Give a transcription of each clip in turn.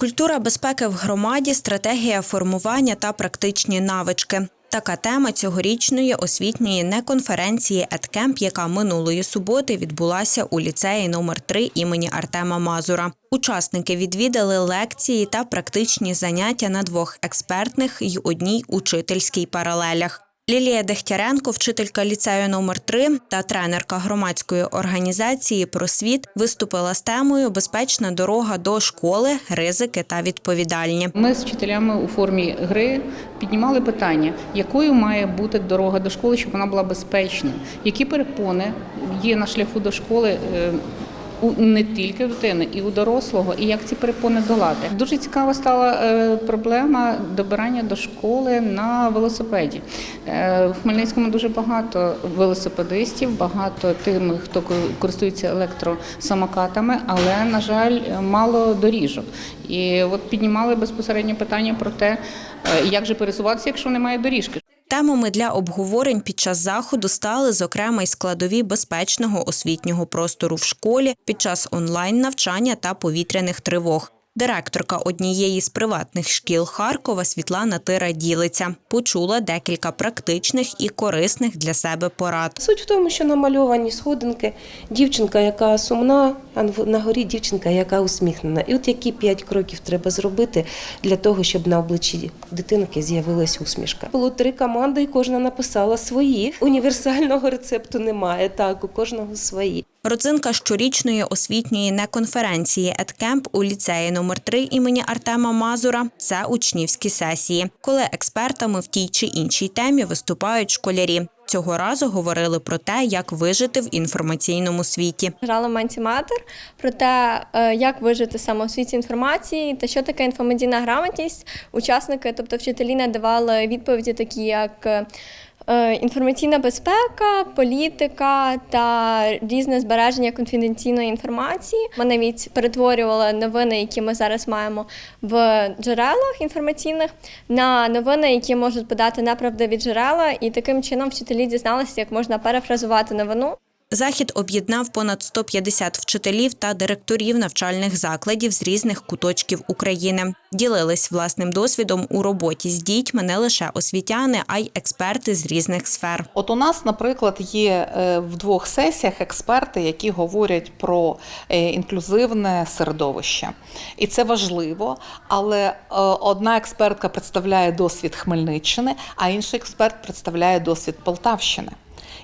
Культура безпеки в громаді, стратегія формування та практичні навички. Така тема цьогорічної освітньої неконференції «Едкемп», яка минулої суботи відбулася у ліцеї номер 3 імені Артема Мазура. Учасники відвідали лекції та практичні заняття на двох експертних й одній учительській паралелях. Лілія Дегтяренко, вчителька ліцею номер 3 та тренерка громадської організації Просвіт, виступила з темою Безпечна дорога до школи, ризики та відповідальні. Ми з вчителями у формі гри піднімали питання, якою має бути дорога до школи, щоб вона була безпечною, які перепони є на шляху до школи. У не тільки дитини, і у дорослого, і як ці перепони долати. Дуже цікава стала е, проблема добирання до школи на велосипеді. Е, В Хмельницькому дуже багато велосипедистів, багато тим, хто користується електросамокатами, але на жаль, мало доріжок. І от піднімали безпосередньо питання про те, е, як же пересуватися, якщо немає доріжки. Темами для обговорень під час заходу стали, зокрема, й складові безпечного освітнього простору в школі під час онлайн-навчання та повітряних тривог. Директорка однієї з приватних шкіл Харкова Світлана Тира ділиться. Почула декілька практичних і корисних для себе порад. Суть в тому, що намальовані сходинки, дівчинка, яка сумна, а на горі дівчинка, яка усміхнена. І от які п'ять кроків треба зробити для того, щоб на обличчі дитинки з'явилась усмішка. Було три команди, і кожна написала свої. Універсального рецепту немає. Так, у кожного свої. Родзинка щорічної освітньої неконференції «Едкемп» у ліцеї номер 3 імені Артема Мазура – це учнівські сесії, коли експертами в тій чи іншій темі виступають школярі. Цього разу говорили про те, як вижити в інформаційному світі. Грала мантіматор про те, е, як вижити саме у світі інформації та що таке інформаційна грамотність. Учасники, тобто вчителі, надавали відповіді, такі як е, інформаційна безпека, політика та різне збереження конфіденційної інформації. Ми навіть перетворювали новини, які ми зараз маємо в джерелах інформаційних, на новини, які можуть подати неправдиві джерела, і таким чином вчителі дізналися, як можна перефразувати новину. Захід об'єднав понад 150 вчителів та директорів навчальних закладів з різних куточків України. Ділились власним досвідом у роботі з дітьми не лише освітяни, а й експерти з різних сфер. От у нас, наприклад, є е, в двох сесіях експерти, які говорять про е, інклюзивне середовище, і це важливо. Але е, одна експертка представляє досвід Хмельниччини, а інший експерт представляє досвід Полтавщини.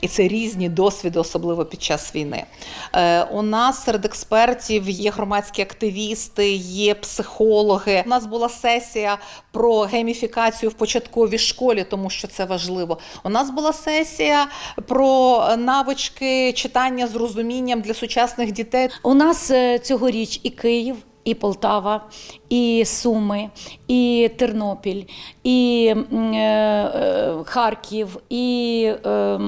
І це різні досвіди, особливо під час війни. Е, у нас серед експертів є громадські активісти, є психологи. У нас була сесія про гейміфікацію в початковій школі, тому що це важливо. У нас була сесія про навички читання з розумінням для сучасних дітей. У нас е, цьогоріч і Київ, і Полтава, і Суми, і Тернопіль, і е, е, Харків, і е,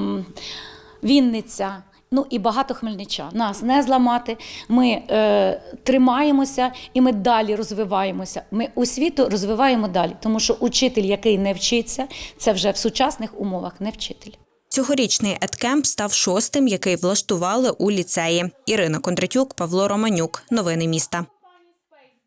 Вінниця. Ну і багато хмельничан. Нас не зламати. Ми е, тримаємося і ми далі розвиваємося. Ми освіту розвиваємо далі, тому що учитель, який не вчиться, це вже в сучасних умовах не вчитель. Цьогорічний «Едкемп» став шостим, який влаштували у ліцеї. Ірина Кондратюк, Павло Романюк. Новини міста.